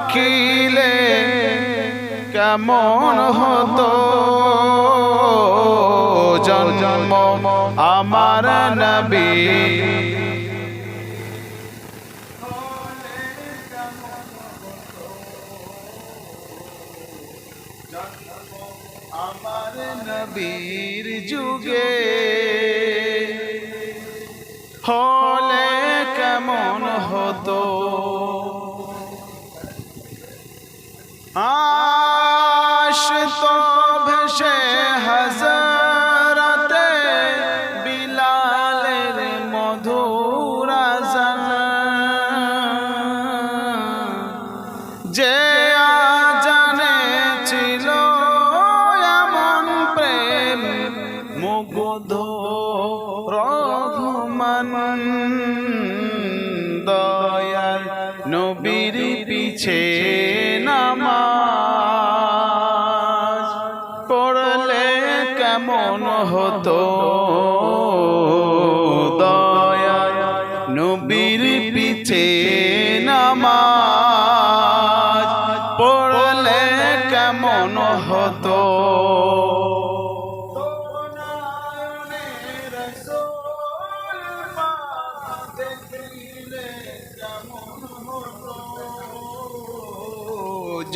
দেখিলে কেমন হতো? জন্ম আমার নবী। নবীর যুগে হলে কেমন হতো? আশ তো ভেসে হাজারাতে বিলালের মধুর আজান। যে জানে ছিল এমন প্রেম, মুগ্ধ রঘুমান দয়ার নবীর পিছে কেমন হতো? দয়ার নবীর পিছে নামাজ পড়লে কেমন হতো?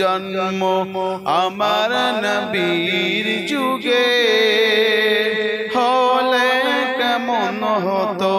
জন্ম আমার নবীর মন হতো